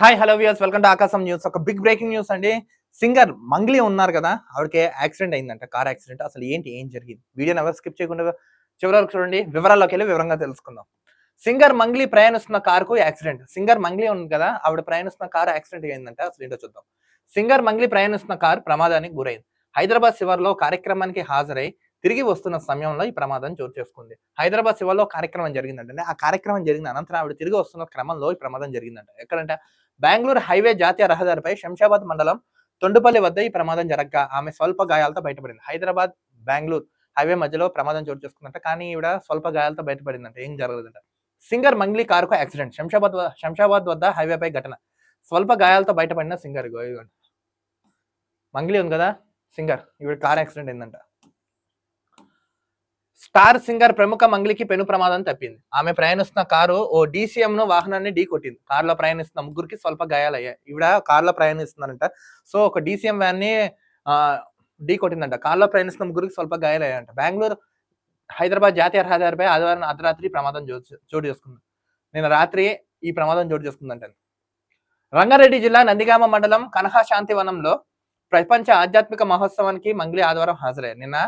Hi hello views welcome to Aakasam news ఒక big breaking news అండి. Singer Mangli ఉన్నారు కదా. ఆవిడకి యాక్సిడెంట్ అయిందంట. కార్ యాక్సిడెంట్ అసలు ఏంటి? ఏం జరిగింది? వీడియోని ఎవరు స్కిప్ చేయకుండా చివరి వరకు చూడండి. వివరాల్లోకి వెళ్ళి వివరంగా తెలుసుకుందాం. సింగర్ మంగ్లీ ప్రయాణిస్తున్న కారుకు యాక్సిడెంట్ సింగర్ మంగ్లీ ఉంది కదా. ఆవిడ ప్రయాణిస్తున్న కారు యాక్సిడెంట్ అయిందంట అసలు ఏంటో చూద్దాం. సింగర్ మంగ్లీ ప్రయాణిస్తున్న కారు ప్రమాదానికి గురైంది. హైదరాబాద్ శివార్లో కార్యక్రమానికి హాజరై తిరిగి వస్తున్న సమయంలో ఈ ప్రమాదం చోటు చేసుకుంది. హైదరాబాద్ శివలో కార్యక్రమం జరిగిందంటే ఆ కార్యక్రమం జరిగిన అనంతరం ఆవిడ తిరిగి వస్తున్న క్రమంలో ఈ ప్రమాదం జరిగిందంట. ఎక్కడంటే? బెంగళూరు హైవే జాతీయ రహదారిపై శంషాబాద్ మండలం తొండుపల్లి వద్ద ఈ ప్రమాదం జరగగా. ఆమె స్వల్ప గాయాలతో బయటపడింది. హైదరాబాద్ బెంగళూరు హైవే మధ్యలో ప్రమాదం చోటు చేసుకుందంట. కానీ ఈవిడ స్వల్ప గాయాలతో బయటపడిందంట. ఏం జరగలేదంట. సింగర్ మంగ్లీ కారుకు యాక్సిడెంట్. శంషాబాద్ శంషాబాద్ వద్ద హైవేపై ఘటన. స్వల్ప గాయాలతో బయటపడిన సింగర్. మంగ్లీ ఉంది కదా? సింగర్. ఈవిడ కార్ యాక్సిడెంట్ అయిందంట. స్టార్ సింగర్ ప్రముఖ మంగ్లీకి పెను ప్రమాదం తప్పింది. ఆమె ప్రయాణిస్తున్న కారు ఓ డీసీఎం ను వాహనాన్ని ఢీ కొట్టింది. కారులో ప్రయాణిస్తున్న ముగ్గురికి స్వల్ప గాయాలయ్యాయి. ఈవిడ కారులో ప్రయాణిస్తున్నారంట సో ఒక డీసీఎం వ్యాన్ని ఢీ కొట్టిందంట. కారులో ప్రయాణిస్తున్న ముగ్గురికి స్వల్ప గాయాలయ్యాయంట. బెంగళూరు హైదరాబాద్ జాతీయ రహదారిపై ఆదివారం అర్ధరాత్రి ప్రమాదం చోటు చేసుకుంది. నిన్న రాత్రి ఈ ప్రమాదం చోటు చేసుకుందంట. రంగారెడ్డి జిల్లా నందిగామ మండలం కనహా శాంతివనంలో ప్రపంచ ఆధ్యాత్మిక మహోత్సవానికి మంగ్లీ ఆదివారం హాజరయ్యారు నిన్న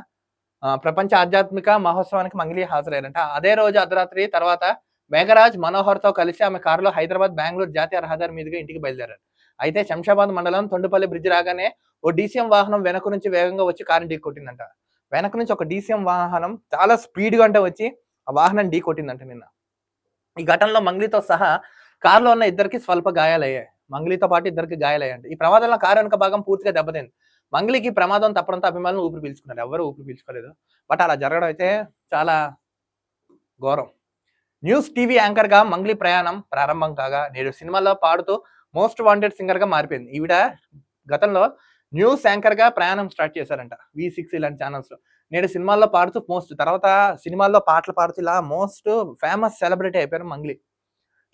ప్రపంచ ఆధ్యాత్మిక మహోత్సవానికి మంగిలి హాజరయ్యారంట. అదే రోజు అర్ధరాత్రి తర్వాత మేఘరాజ్ మనోహర్తో కలిసి ఆమె కారులో హైదరాబాద్ బెంగళూరు జాతీయ రహదారి మీదుగా ఇంటికి బయలుదేరారు. అయితే శంషాబాద్ మండలం తొండుపల్లి బ్రిడ్జ్ రాగానే ఓ డీసీఎం వాహనం వెనక నుంచి వేగంగా వచ్చి కారుని ఢీ కొట్టిందంట. వెనక నుంచి ఒక డీసీఎం వాహనం చాలా స్పీడ్గా అంటే వచ్చి ఆ వాహనం ఢీ కొట్టిందంట నిన్న. ఈ ఘటనలో మంగ్లీతో సహా కారులో ఉన్న ఇద్దరికి స్వల్ప గాయాలయ్యాయి. మంగ్లీతో పాటు ఇద్దరికి గాయాలయ్యాయి ఈ ప్రమాదంలో కారు వెనుక భాగం పూర్తిగా దెబ్బతింది. మంగ్లీకి ప్రమాదం తప్పడంతో అభిమానులు ఊపిరి పీల్చుకున్నారు. ఎవరు ఊపిరి పీల్చుకోలేదు. బట్ అలా జరగడం అయితే చాలా ఘోరం. న్యూస్ టీవీ యాంకర్గా మంగ్లీ ప్రయాణం ప్రారంభం కాగా నేడు సినిమాలో పాడుతూ మోస్ట్ వాంటెడ్ సింగర్గా మారిపోయింది. ఈవిడ గతంలో న్యూస్ యాంకర్గా ప్రయాణం స్టార్ట్ చేశారంట వి సిక్స్ ఇలాంటి ఛానల్స్లో. నేడు సినిమాల్లో పాడుతూ మోస్ట్ తర్వాత సినిమాల్లో పాటలు పాడుతూ ఇలా మోస్ట్ ఫేమస్ సెలబ్రిటీ అయిపోయారు మంగ్లీ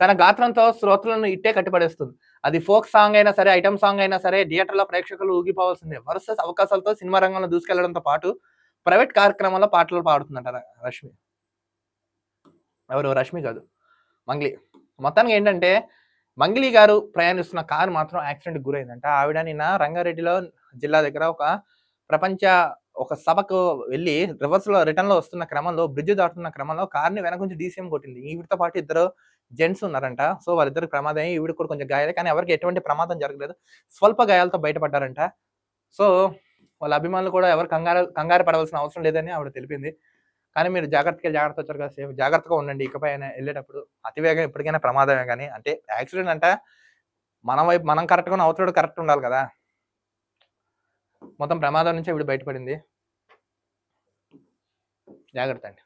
తన గాత్రంతో శ్రోతలను ఇట్టే కట్టిపడేస్తుంది. అది ఫోక్ సాంగ్ అయినా సరే ఐటమ్ సాంగ్ అయినా సరే థియేటర్లో ప్రేక్షకులు ఊగిపోవాల్సిందే. వరుస అవకాశాలతో సినిమా రంగంలో దూసుకెళ్ళడంతో పాటు ప్రైవేట్ కార్యక్రమాల్లో పాటలు పాడుతుందంట రష్మి. ఎవరు? రష్మి కాదు. మంగ్లీ. మొత్తానికి ఏంటంటే మంగ్లీ గారు ప్రయాణిస్తున్న కారు మాత్రం యాక్సిడెంట్ గురైందంట. ఆవిడ నిన్న రంగారెడ్డిలో జిల్లా దగ్గర ఒక ప్రపంచ ఒక సభకు వెళ్ళి రివర్స్లో రిటర్న్లో వస్తున్న క్రమంలో బ్రిడ్జ్ దాటుతున్న క్రమంలో కార్ని వెనక నుంచి డీసీఎం కొట్టింది. ఈవిడితో పాటు ఇద్దరు జెంట్స్ ఉన్నారంట. సో వాళ్ళిద్దరికి ప్రమాదం అయ్యి ఈవిడ కూడా కొంచెం గాయాలే. కానీ ఎవరికి ఎటువంటి ప్రమాదం జరగలేదు. స్వల్ప గాయాలతో బయటపడ్డారంట. సో వాళ్ళ అభిమానులు కూడా ఎవరు కంగారు కంగారు పడవలసిన అవసరం లేదని ఆవిడ తెలిపింది. కానీ మీరు జాగ్రత్తగా జాగ్రత్త వచ్చారు కదా సేఫ్. జాగ్రత్తగా ఉండండి. ఇకపై అయినా వెళ్ళేటప్పుడు అతివేగం ఎప్పటికైనా ప్రమాదమే కానీ అంటే యాక్సిడెంట్ అంటే మన వైపు మనం కరెక్ట్గా అవతల కరెక్ట్ ఉండాలి కదా. మొత్తం ప్రమాదం నుంచి ఇప్పుడు బయటపడింది. జాగ్రత్త అండి.